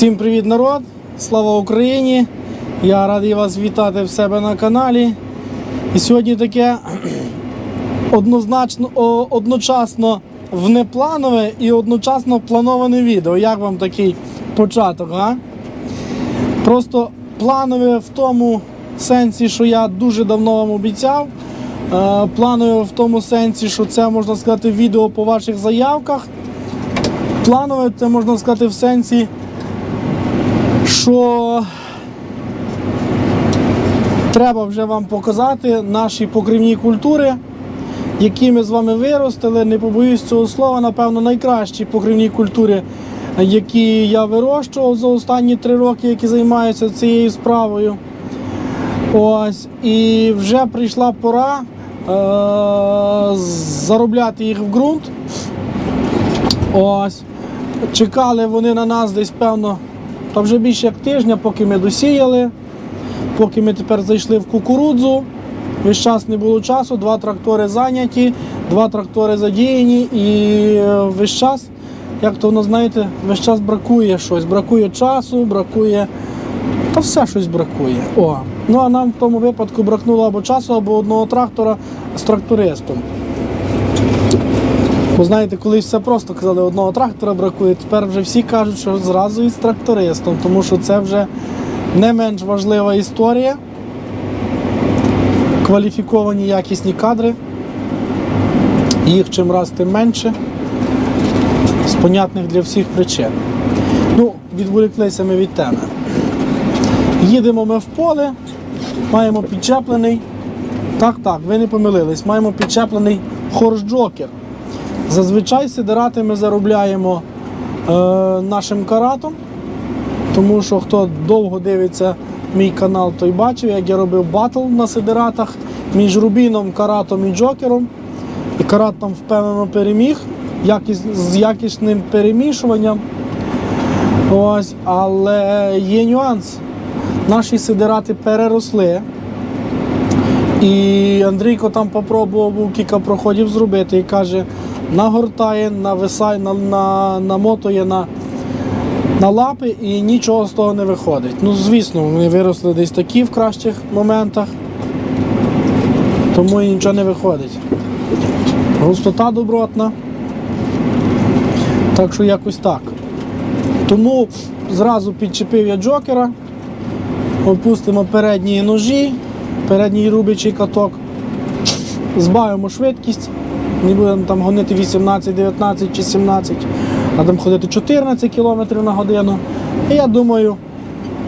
Всім привіт, народ! Слава Україні! Я радий вас вітати в себе на каналі. І сьогодні таке однозначно, одночасно внепланове і одночасно плановане відео. Як вам такий початок? А? Просто планове в тому сенсі, що я дуже давно вам обіцяв. Е, Планове в тому сенсі, що це можна сказати відео по ваших заявках. Планове це можна сказати в сенсі, що треба вже вам показати наші покривні культури, які ми з вами виростили. Не побоюсь цього слова, напевно, найкращі покривні культури, які я вирощував за останні три роки, які займаються цією справою. Ось, і вже прийшла пора е- заробляти їх в ґрунт. Ось. Чекали вони на нас десь, певно, та вже більше як тижня, поки ми досіяли, поки ми тепер зайшли в кукурудзу. Весь час не було часу, два трактори зайняті, два трактори задіяні і е, весь час, як то воно знаєте, весь час бракує щось. Бракує часу, бракує. Та все щось бракує. О. Ну а нам в тому випадку бракнуло або часу, або одного трактора з трактористом. Бо знаєте, колись все просто казали, одного трактора бракує. Тепер вже всі кажуть, що зразу із трактористом, тому що це вже не менш важлива історія. Кваліфіковані якісні кадри. Їх чим раз тим менше. З понятних для всіх причин. Ну, відволіклися ми від теми. Їдемо ми в поле, маємо підчеплений. Так, так, ви не помилились, маємо підчеплений хорс-джокер. Зазвичай сидирати ми заробляємо е, нашим каратом, тому що хто довго дивиться мій канал, той бачив, як я робив батл на сидиратах між Рубіном, каратом і Джокером. І карат там впевнено переміг якіс, з якісним перемішуванням. Ось, але є нюанс. Наші сидирати переросли. І Андрійко там попробував був кілька проходів зробити і каже, нагортає, нависає, на, на, намотує на, на лапи і нічого з того не виходить. Ну, звісно, вони виросли десь такі в кращих моментах, тому і нічого не виходить. Густота добротна. Так що якось так. Тому зразу підчепив я джокера, опустимо передні ножі, передній рубячий каток, збавимо швидкість, не будемо там гонити 18, 19 чи 17, а там ходити 14 км на годину. І я думаю,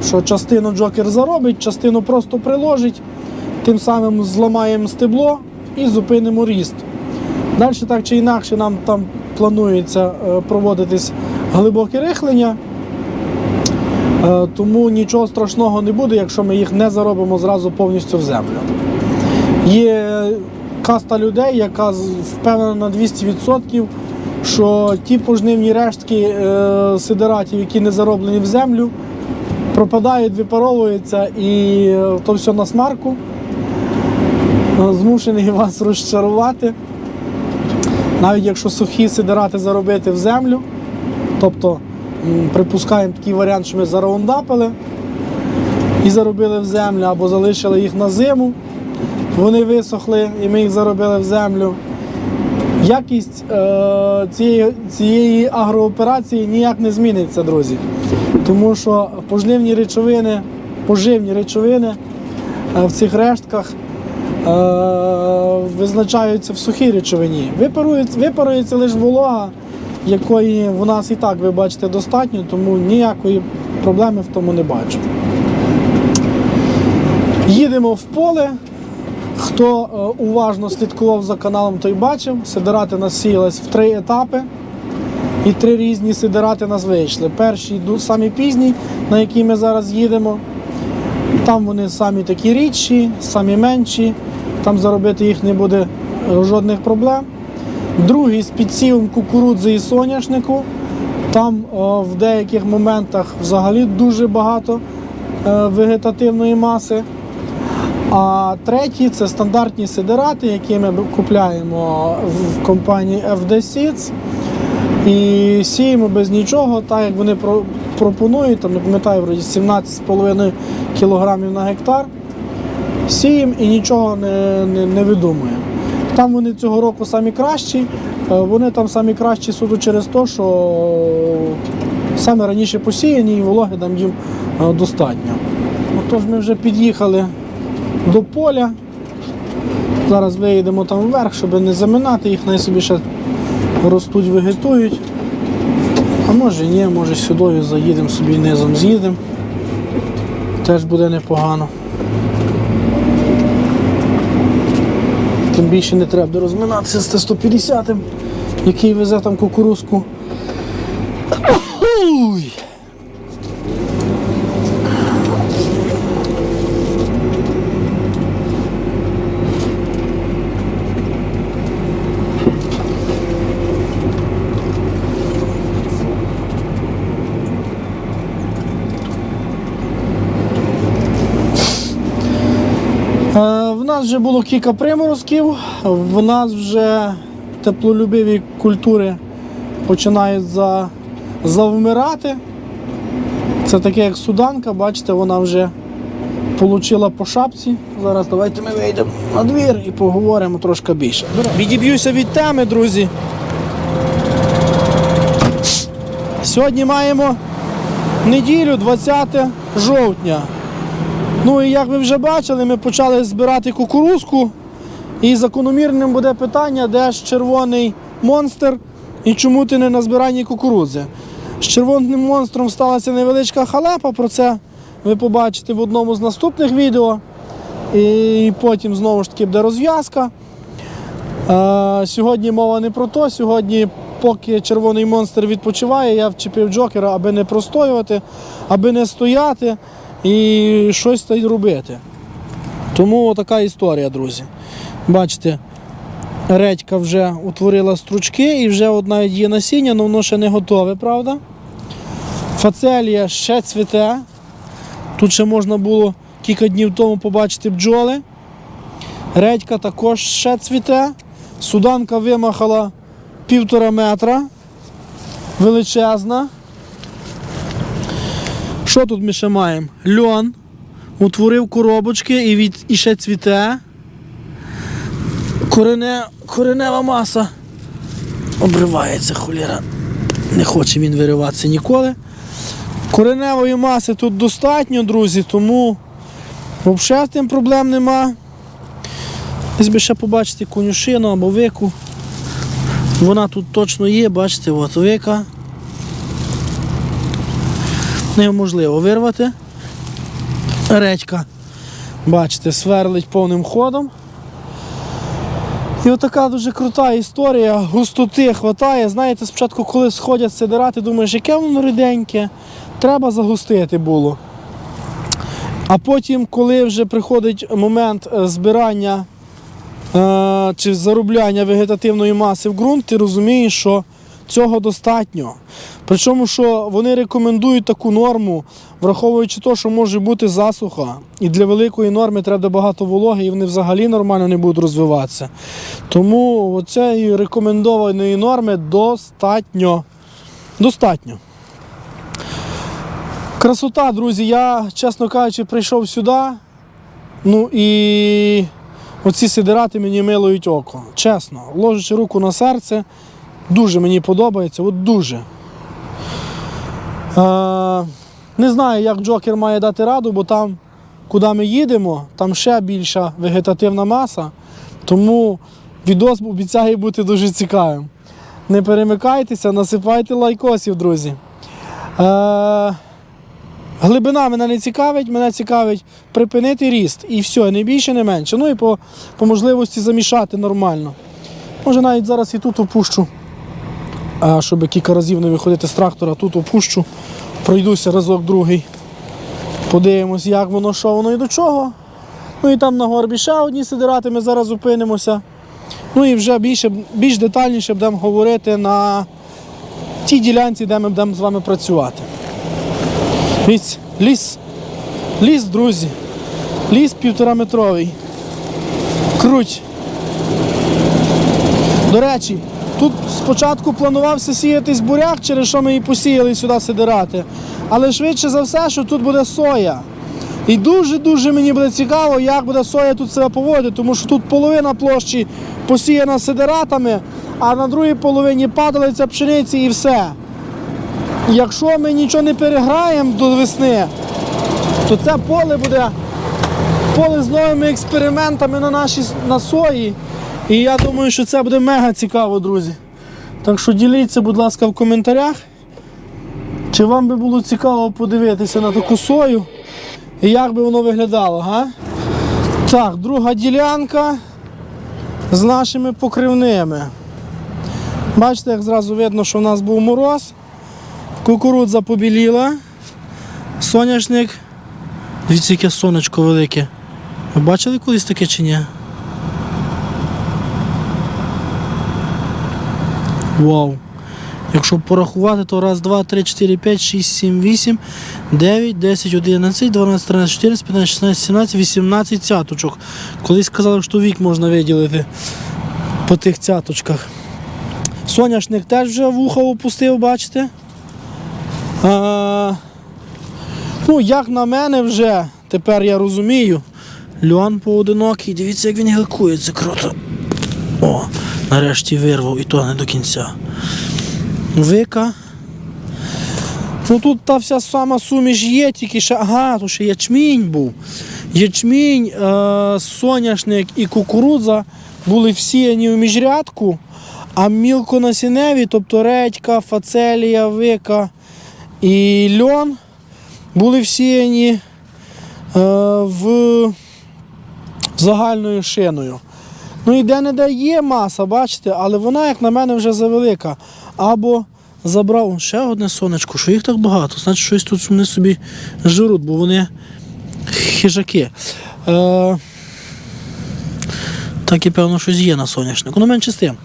що частину джокер заробить, частину просто приложить, тим самим зламаємо стебло і зупинимо ріст. Далі так чи інакше нам там планується е, проводитись глибоке рихлення. Е, Тому нічого страшного не буде, якщо ми їх не заробимо зразу повністю в землю. Є каста людей, яка впевнена на 200%, що ті пожнивні рештки е, сидератів, які не зароблені в землю, пропадають, випаровуються і е, то все на смарку. Е, Змушений вас розчарувати. Навіть якщо сухі сидирати заробити в землю, тобто припускаємо такий варіант, що ми зараундапили і заробили в землю, або залишили їх на зиму, вони висохли і ми їх заробили в землю. Якість е, цієї, цієї агрооперації ніяк не зміниться, друзі. Тому що поживні речовини, поживні речовини е, в цих рештках е, визначаються в сухій речовині. Випарується, випарується лише волога, якої в нас і так, ви бачите, достатньо, тому ніякої проблеми в тому не бачу. Їдемо в поле. Хто е, уважно слідкував за каналом, той бачив. Сидирати нас сіялись в три етапи. І три різні сидирати нас вийшли. Перший самі пізні, на які ми зараз їдемо. Там вони самі такі рідші, самі менші, там заробити їх не буде е, жодних проблем. Другий з підсівом кукурудзи і соняшнику. Там е, в деяких моментах взагалі дуже багато е, вегетативної маси. А третій це стандартні сидирати, які ми купляємо в компанії FD Seeds. І сіємо без нічого, так як вони пропонують, там, не пам'ятаю, вроді 17,5 кілограмів на гектар. Сіємо і нічого не, не, не видумуємо. Там вони цього року самі кращі, е, вони там самі кращі суду через те, що саме раніше посіяні і вологи там їм е, достатньо. Отож ми вже під'їхали до поля. Зараз виїдемо там вверх, щоб не заминати їх, най собі ще ростуть, вегетують. А може ні, може сюди заїдемо собі низом з'їдемо. Теж буде непогано. Тим більше не треба розминатися з Т-150, який везе там кукурузку. Уй! Е, В нас вже було кілька приморозків, в нас вже теплолюбиві культури починають за, завмирати. Це таке як суданка, бачите, вона вже отримала по шапці. Зараз давайте ми вийдемо на двір і поговоримо трошки більше. Відіб'юся від теми, друзі. Сьогодні маємо неділю, 20 жовтня. Ну і як ви вже бачили, ми почали збирати кукурузку. І закономірним буде питання, де ж червоний монстр і чому ти не на збиранні кукурудзи. З червоним монстром сталася невеличка халепа, про це ви побачите в одному з наступних відео. І потім знову ж таки буде розв'язка. Е, сьогодні мова не про то. Сьогодні, поки червоний монстр відпочиває, я вчепив джокера, аби не простоювати, аби не стояти і щось та й робити. Тому така історія, друзі. Бачите, редька вже утворила стручки і вже одна є насіння, але воно ще не готове, правда? Фацелія ще цвіте. Тут ще можна було кілька днів тому побачити бджоли. Редька також ще цвіте. Суданка вимахала півтора метра. Величезна. Що тут ми ще маємо? Льон. Утворив коробочки і, від, і ще цвіте. Корене, коренева маса. Обривається холєра. Не хоче він вириватися ніколи. Кореневої маси тут достатньо, друзі, тому взагалі тим проблем нема. Десь би ще побачити конюшину або вику. Вона тут точно є, бачите, от вика. Неможливо вирвати. Редька, бачите, сверлить повним ходом. І отака дуже крута історія, густоти хватає. Знаєте, спочатку, коли сходять сидирати, думаєш, яке воно ріденьке, треба загустити було. А потім, коли вже приходить момент е, збирання е, чи заробляння вегетативної маси в ґрунт, ти розумієш, що цього достатньо. Причому, що вони рекомендують таку норму, враховуючи те, що може бути засуха, і для великої норми треба багато вологи, і вони взагалі нормально не будуть розвиватися. Тому цієї рекомендованої норми достатньо. Достатньо. Красота, друзі, я, чесно кажучи, прийшов сюди. Ну і оці сидирати мені милують око. Чесно, ложачи руку на серце, дуже мені подобається, от дуже. Е, не знаю, як Джокер має дати раду, бо там, куди ми їдемо, там ще більша вегетативна маса. Тому відос обіцяє бути дуже цікавим. Не перемикайтеся, насипайте лайкосів, друзі. Е, Глибина мене не цікавить, мене цікавить припинити ріст. І все, не більше, не менше. Ну і по, по можливості замішати нормально. Може навіть зараз і тут опущу, а, щоб кілька разів не виходити з трактора, тут опущу, пройдуся разок другий. Подивимось, як воно, що воно і до чого. Ну і там на горбі ще одні сидирати, ми зараз зупинимося. Ну і вже більше, більш детальніше будемо говорити на тій ділянці, де ми будемо з вами працювати. Дивіться, ліс. Ліс, друзі. Ліс півтораметровий. Круть. До речі, Тут спочатку планувався сіятись буряк, через що ми і посіяли сюди сидирати. Але швидше за все, що тут буде соя. І дуже-дуже мені буде цікаво, як буде соя тут себе поводити, тому що тут половина площі посіяна сидиратами, а на другій половині падалиця пшениці і все. Якщо ми нічого не переграємо до весни, то це поле буде поле з новими експериментами на нашій на сої. І я думаю, що це буде мега цікаво, друзі. Так що діліться, будь ласка, в коментарях. Чи вам би було цікаво подивитися на таку сою і як би воно виглядало, га? Так, друга ділянка з нашими покривними. Бачите, як зразу видно, що в нас був мороз, кукурудза побіліла, соняшник. Дивіться, яке сонечко велике. Ви бачили колись таке чи ні? Вау! Якщо порахувати, то раз, два, три, чотири, п'ять, шість, сім, вісім, дев'ять, десять, одинадцять, дванадцять, тринадцять, чотирнадцять, п'ятнадцять, шістнадцять, сімнадцять, вісімнадцять цяточок. Колись казали, що вік можна виділити по тих цяточках. Соняшник теж вже вуха опустив, бачите? А, ну, як на мене вже, тепер я розумію. Льон поодинокий, дивіться, як він гілкується круто. О, нарешті вирвав і то не до кінця. Вика. Ну тут та вся сама суміш є, тільки ще, ага, то ще ячмінь був. Ячмінь, е, соняшник і кукурудза були всіяні в міжрядку, а мілконасіневі, тобто редька, фацелія, вика і льон були всіяні е, в загальною шиною. Ну і де-не-де є маса, бачите, але вона, як на мене, вже завелика. Або забрав ще одне сонечко, що їх так багато, значить щось тут вони собі жируть, бо вони хижаки. Е, так і певно щось є на соняшнику. Ну менше з тим.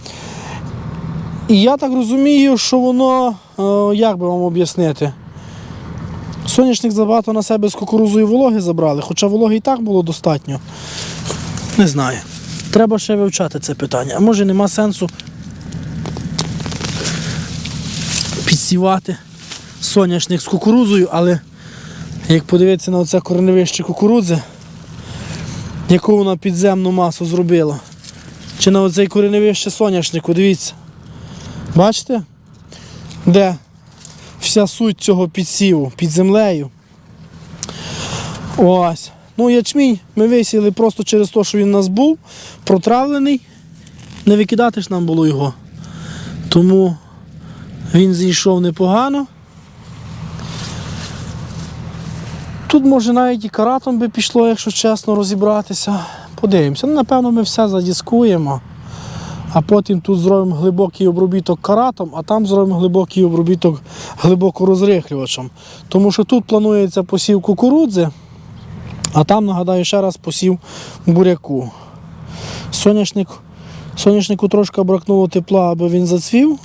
І я так розумію, що воно, е, як би вам об'яснити, соняшник забагато на себе з кукурузою вологи забрали, хоча вологи і так було достатньо. Не знаю. Треба ще вивчати це питання. А може нема сенсу підсівати соняшник з кукурузою, але як подивитися на оце кореневище кукурудзи, яку вона підземну масу зробила. Чи на оцей кореневище соняшнику, дивіться. Бачите? Де вся суть цього підсіву під землею. Ось. Ну, ячмінь ми висіяли просто через те, що він у нас був протравлений. Не викидати ж нам було його. Тому він зійшов непогано. Тут може навіть і каратом би пішло, якщо чесно, розібратися. Подивимося. Ну, напевно, ми все задіскуємо, а потім тут зробимо глибокий обробіток каратом, а там зробимо глибокий обробіток глибокорозрихлювачем. Тому що тут планується посів кукурудзи. А там, нагадаю, ще раз посів буряку. Соняшник, соняшнику трошки бракнуло тепла, аби він зацвів.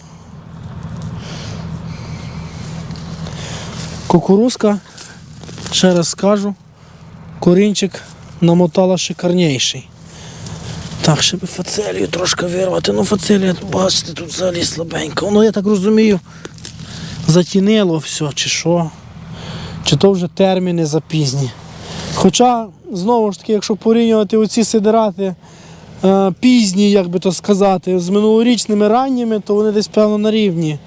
Кукурузка, ще раз скажу, корінчик намотала шикарніший. Так, ще би фацелію трошки вирвати. Ну, фацелія, бачите, тут взагалі слабенька. Ну, я так розумію, затінило все, чи що. Чи то вже терміни запізні. Хоча, знову ж таки, якщо порівнювати оці сидирати е, пізні, як би то сказати, з минулорічними ранніми, то вони десь певно на рівні.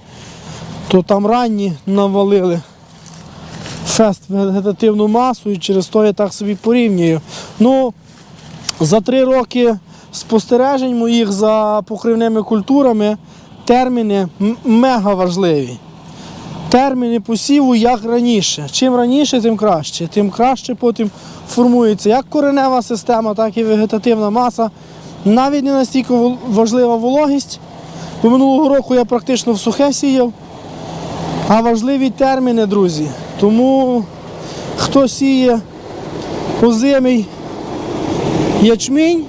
То там ранні навалили фест вегетативну масу і через то я так собі порівнюю. Ну, за три роки спостережень моїх за покривними культурами терміни мега важливі терміни посіву як раніше. Чим раніше, тим краще. Тим краще потім формується як коренева система, так і вегетативна маса. Навіть не настільки важлива вологість. Бо минулого року я практично в сухе сіяв. А важливі терміни, друзі. Тому хто сіє озимий ячмінь,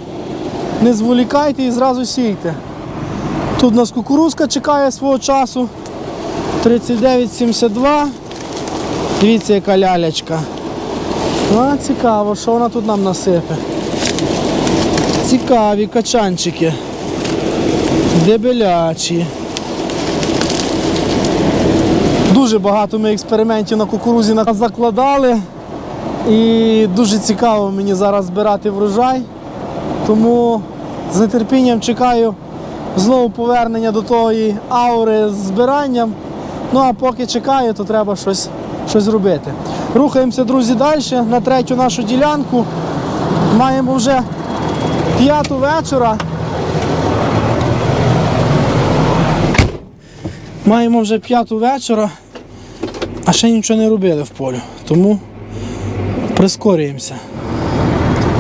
не зволікайте і зразу сійте. Тут у нас кукурузка чекає свого часу. 39,72. Дивіться, яка лялячка. А, цікаво, що вона тут нам насипе. Цікаві качанчики. Дебелячі. Дуже багато ми експериментів на кукурузі закладали. І дуже цікаво мені зараз збирати врожай. Тому з нетерпінням чекаю знову повернення до тої аури з збиранням. Ну а поки чекаю, то треба щось, щось робити. Рухаємося, друзі, далі на третю нашу ділянку. Маємо вже п'яту вечора. Маємо вже п'яту вечора, а ще нічого не робили в полю. Тому прискорюємося.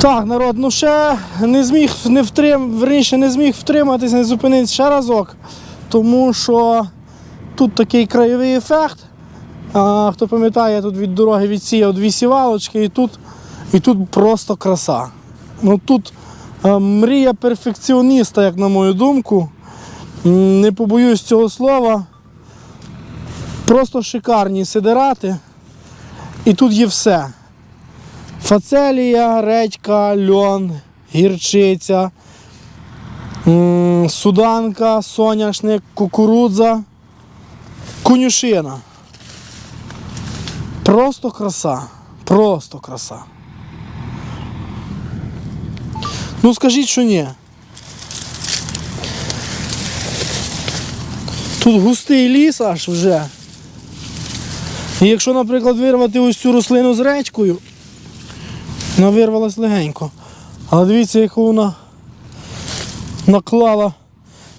Так, народ, ну ще не зміг не втрим, верніше не зміг втриматись, не зупинитися ще разок, тому що тут такий краєвий ефект. А, хто пам'ятає, тут від дороги відсіяв дві сівалочки і тут, і тут просто краса. Ну тут а, мрія перфекціоніста, як на мою думку. Не побоюсь цього слова. Просто шикарні сидерати. І тут є все. Фацелія, редька, льон, гірчиця, суданка, соняшник, кукурудза, конюшина. Просто краса. Просто краса. Ну скажіть, що ні. Тут густий ліс аж вже. І якщо, наприклад, вирвати ось цю рослину з редькою, вона вирвалась легенько. Але дивіться, яку вона наклала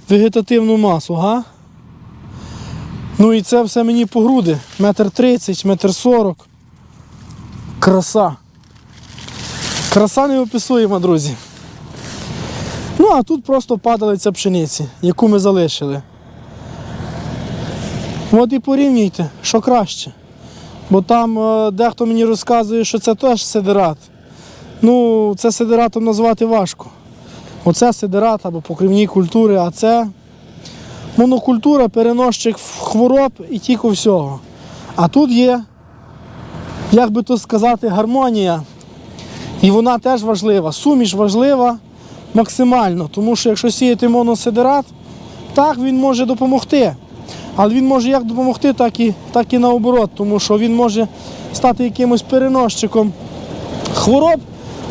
вегетативну масу, га? Ну і це все мені по груди. Метр тридцять, метр сорок. Краса. Краса неописуєма, друзі. Ну, а тут просто падалиця пшениці, яку ми залишили. От і порівнюйте, що краще. Бо там е, дехто мені розказує, що це теж сидерат. Ну, це сидератом назвати важко. Оце сидерат або покривні культури, а це монокультура, переносчик хвороб і тільки всього. А тут є, як би то сказати, гармонія. І вона теж важлива. Суміш важлива максимально. Тому що якщо сіяти моносидерат, так він може допомогти. Але він може як допомогти, так і, так і наоборот, тому що він може стати якимось переносчиком хвороб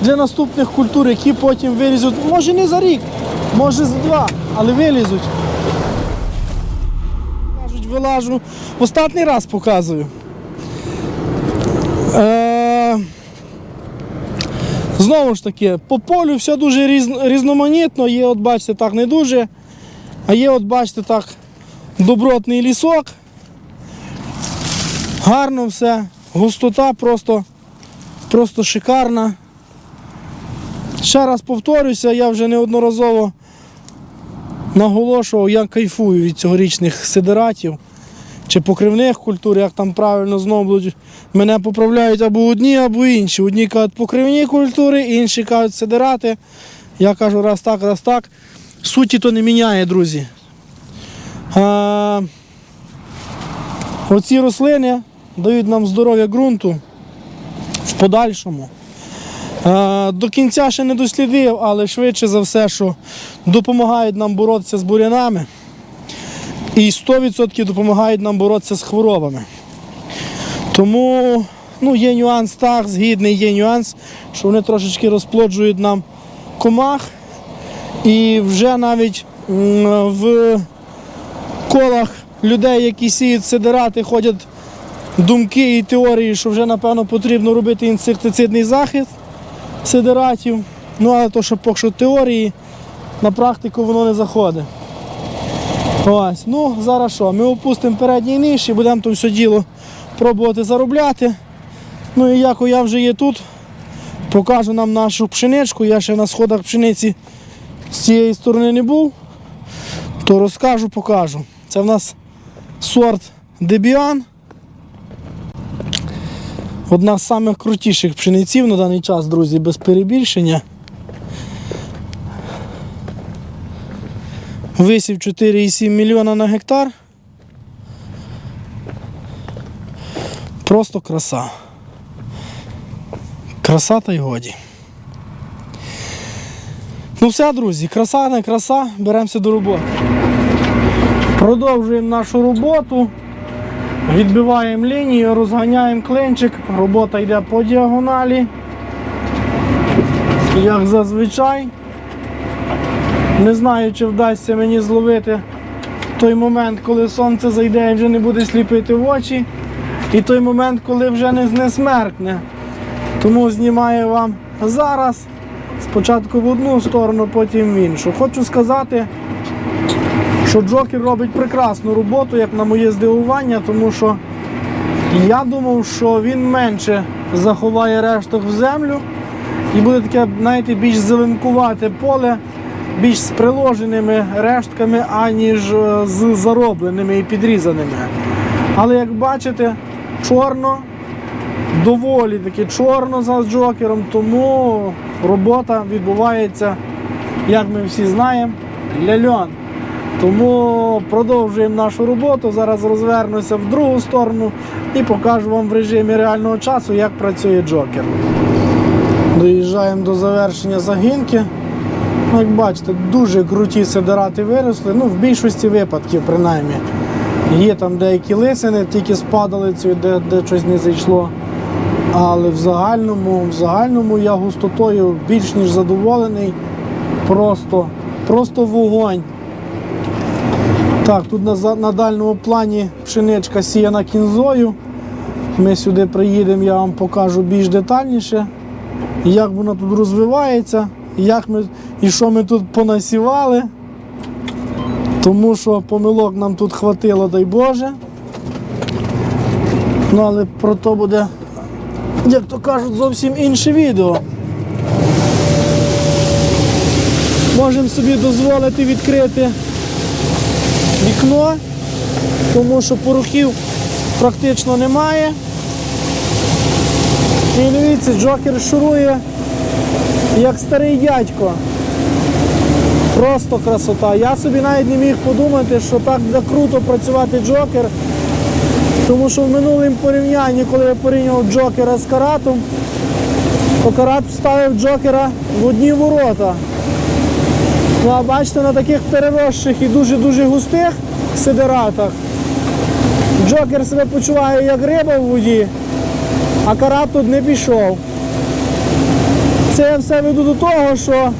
для наступних культур, які потім вилізуть, може не за рік, може за два, але вилізуть. Вилажу. Останній раз показую. Е... Знову ж таки, по полю все дуже різ- різноманітно. Є, от бачите, так не дуже. А є, от бачите, так, добротний лісок. Гарно все. Густота просто, просто шикарна. Ще раз повторюся, я вже неодноразово наголошував, я кайфую від цьогорічних сидератів чи покривних культур, як там правильно знову мене поправляють або одні, або інші. Одні кажуть покривні культури, інші кажуть сидерати. Я кажу раз так, раз так. Суті то не міняє, друзі. А, оці рослини дають нам здоров'я ґрунту в подальшому. Е, До кінця ще не дослідив, але швидше за все, що допомагають нам боротися з бурянами. І 100% допомагають нам боротися з хворобами. Тому ну, є нюанс так, згідний, є нюанс, що вони трошечки розплоджують нам комах. І вже навіть в колах людей, які сіють сидерати, ходять думки і теорії, що вже напевно потрібно робити інсектицидний захист сидератів. Ну, але то, що поки що теорії, на практику воно не заходить. Ось, ну зараз що? Ми опустимо передній ніж і будемо то все діло пробувати заробляти. Ну і як я вже є тут, покажу нам нашу пшеничку. Я ще на сходах пшениці з цієї сторони не був, то розкажу, покажу. Це в нас сорт Дебіан. Одна з самих крутіших пшениців на даний час, друзі, без перебільшення. Висів 4,7 мільйона на гектар. Просто краса. Краса та й годі. Ну все, друзі, краса не краса, беремося до роботи. Продовжуємо нашу роботу. Відбиваємо лінію, розганяємо клинчик. Робота йде по діагоналі. Як зазвичай. Не знаю, чи вдасться мені зловити той момент, коли сонце зайде і вже не буде сліпити в очі. І той момент, коли вже не знесмеркне. Тому знімаю вам зараз. Спочатку в одну сторону, потім в іншу. Хочу сказати, що Джокер робить прекрасну роботу, як на моє здивування, тому що я думав, що він менше заховає решток в землю і буде таке, знаєте, більш зеленкувате поле, більш з приложеними рештками, аніж е, з заробленими і підрізаними. Але як бачите, чорно, доволі таки чорно за джокером, тому робота відбувається, як ми всі знаємо, ляльон. Тому продовжуємо нашу роботу. Зараз розвернуся в другу сторону і покажу вам в режимі реального часу, як працює джокер. Доїжджаємо до завершення загінки. Ну, як бачите, дуже круті сидерати виросли, ну в більшості випадків принаймні. Є там деякі лисини, тільки з падалицею, де, де щось не зайшло. Але в загальному, в загальному я густотою більш ніж задоволений. Просто, просто вогонь. Так, тут на, на дальньому плані пшеничка сіяна кінзою. Ми сюди приїдемо, я вам покажу більш детальніше, як вона тут розвивається, як ми, і що ми тут понасівали. Тому що помилок нам тут хватило, дай Боже. Ну, але про то буде, як то кажуть, зовсім інше відео. Можемо собі дозволити відкрити вікно, тому що порухів практично немає. І дивіться, Джокер шурує як старий дядько. Просто красота. Я собі навіть не міг подумати, що так круто працювати Джокер. Тому що в минулому порівнянні, коли я порівнював Джокера з каратом, то карат вставив Джокера в одні ворота. Ну а бачите, на таких переросших і дуже-дуже густих сидератах Джокер себе почуває як риба в воді, а карат тут не пішов. Це я все веду до того, що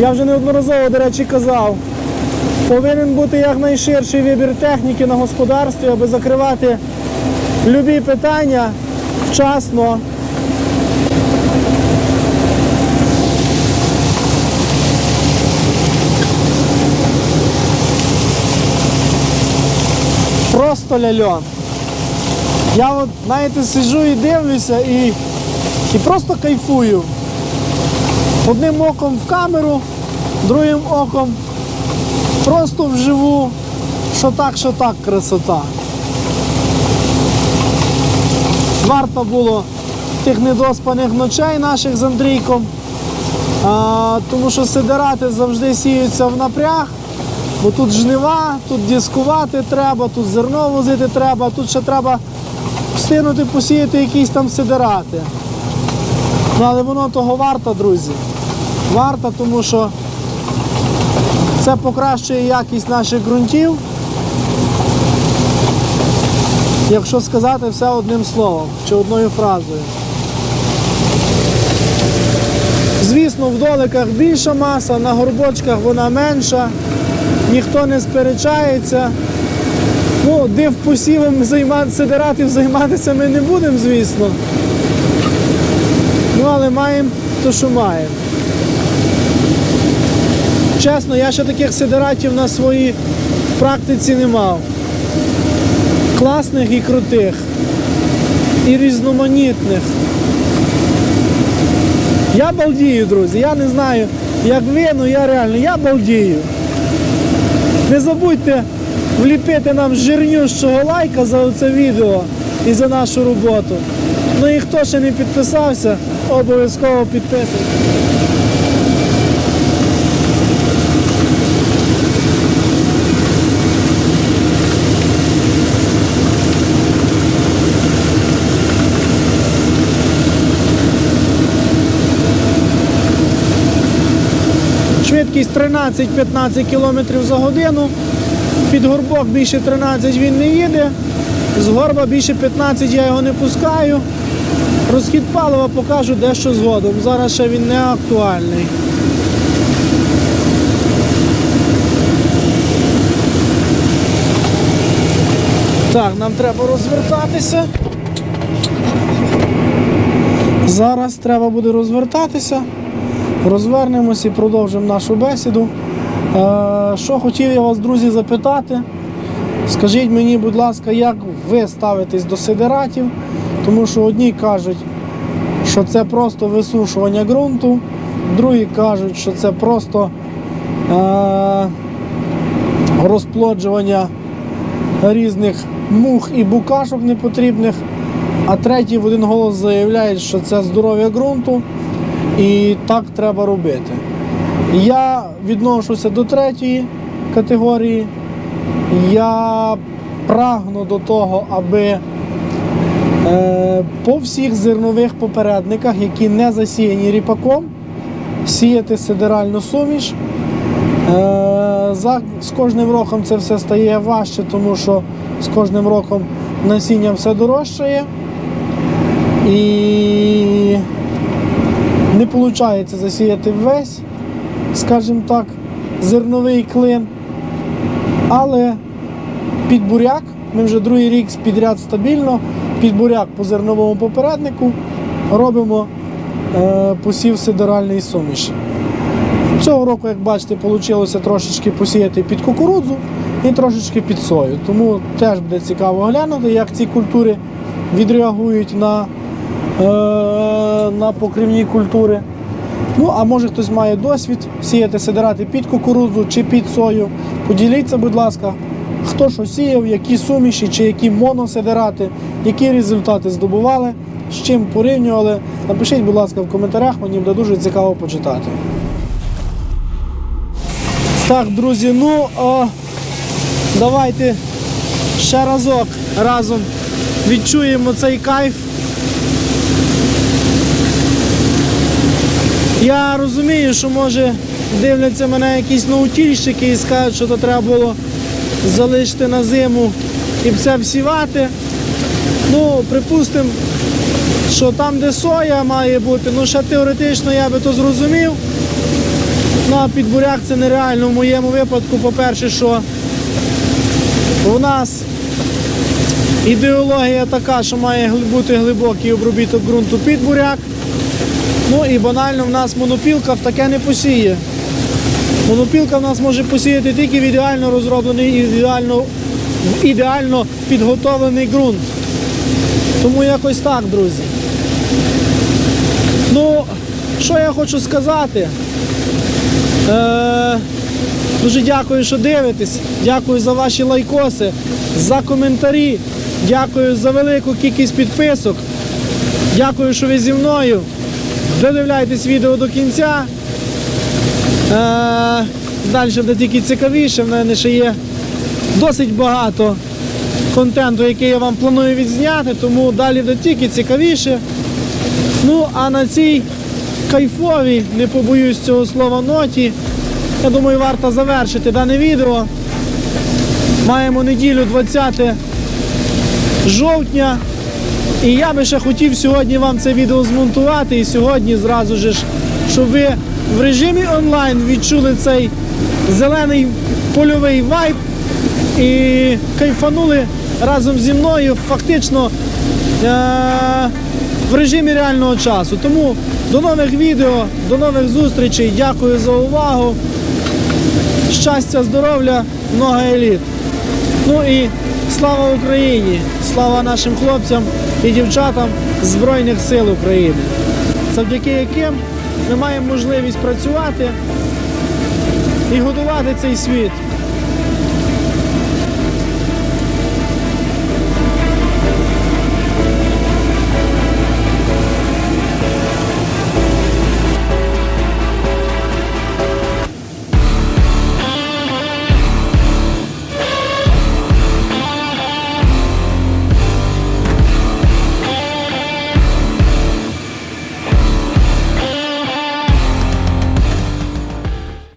я вже неодноразово, до речі, казав, повинен бути якнайширший вибір техніки на господарстві, аби закривати любі питання вчасно. Просто ляльон. Я от, знаєте, сиджу і дивлюся і, і просто кайфую. Одним оком в камеру, другим оком просто вживу. Що так, що так, красота. Варто було тих недоспаних ночей наших з Андрійком, а, тому що сидерати завжди сіються в напряг, бо тут жнива, тут дискувати треба, тут зерно возити треба, тут ще треба встигнути посіяти якісь там сидерати. Ну, але воно того варто, друзі. Варто, тому що це покращує якість наших ґрунтів. Якщо сказати все одним словом чи одною фразою. Звісно, в доликах більша маса, на горбочках вона менша, ніхто не сперечається. Ну, див посівом займатися, сидератів займатися ми не будемо, звісно. Ну, але маємо то, що маємо. Чесно, я ще таких сидератів на своїй практиці не мав. Класних і крутих. І різноманітних. Я балдію, друзі. Я не знаю, як ви, але я реально, я балдію. Не забудьте вліпити нам жирнющого лайка за це відео і за нашу роботу. Ну і хто ще не підписався, обов'язково підписуйтесь. Швидкість 13-15 км за годину. Під горбок більше 13 він не їде. З горба більше 15 я його не пускаю. Розхід палива покажу дещо згодом. Зараз ще він не актуальний. Так, нам треба розвертатися. Зараз треба буде розвертатися. Розвернемось і продовжимо нашу бесіду. Е, що хотів я вас, друзі, запитати. Скажіть мені, будь ласка, як ви ставитесь до сидератів? Тому що одні кажуть, що це просто висушування ґрунту, другі кажуть, що це просто е- розплоджування різних мух і букашок непотрібних, а треті в один голос заявляють, що це здоров'я ґрунту і так треба робити. Я відношуся до третьої категорії. Я прагну до того, аби е, по всіх зернових попередниках, які не засіяні ріпаком, сіяти сидеральну суміш. Е, за, з кожним роком це все стає важче, тому що з кожним роком насіння все дорожчає. І не виходить засіяти весь, скажімо так, зерновий клин. Але під буряк, ми вже другий рік підряд стабільно, під буряк по зерновому попереднику робимо е, посів сидоральної суміші. Цього року, як бачите, вийшло трошечки посіяти під кукурудзу і трошечки під сою. Тому теж буде цікаво глянути, як ці культури відреагують на, на покривні культури. Ну, а може хтось має досвід сіяти сидирати під кукурудзу чи під сою. Поділіться, будь ласка, хто що сіяв, які суміші чи які моносидирати, які результати здобували, з чим порівнювали. Напишіть, будь ласка, в коментарях, мені буде дуже цікаво почитати. Так, друзі, ну о, давайте ще разок разом відчуємо цей кайф. Я розумію, що може дивляться мене якісь наутільщики і скажуть, що то треба було залишити на зиму і це всівати. Ну, припустимо, що там, де соя має бути, ну ще теоретично я би то зрозумів. Ну, а під буряк це нереально в моєму випадку, по-перше, що в нас ідеологія така, що має бути глибокий обробіток ґрунту під буряк. Ну і банально в нас монопілка в таке не посіє. Монопілка в нас може посіяти тільки в ідеально розроблений, ідеально, ідеально підготовлений ґрунт. Тому якось так, друзі. Ну, що я хочу сказати? Е, дуже дякую, що дивитесь. Дякую за ваші лайкоси, за коментарі. Дякую за велику кількість підписок. Дякую, що ви зі мною. Додивляйтесь відео до кінця. Е, далі буде тільки цікавіше. В мене ще є досить багато контенту, який я вам планую відзняти, тому далі буде тільки цікавіше. Ну, а на цій кайфовій, не побоюсь цього слова ноті, я думаю, варто завершити дане відео. Маємо неділю 20 жовтня. І я би ще хотів сьогодні вам це відео змонтувати і сьогодні зразу ж, щоб ви в режимі онлайн відчули цей зелений польовий вайб і кайфанули разом зі мною фактично е- в режимі реального часу. Тому до нових відео, до нових зустрічей. Дякую за увагу. Щастя, здоров'я, много еліт. Ну і слава Україні! Слава нашим хлопцям і дівчатам Збройних сил України, завдяки яким ми маємо можливість працювати і годувати цей світ.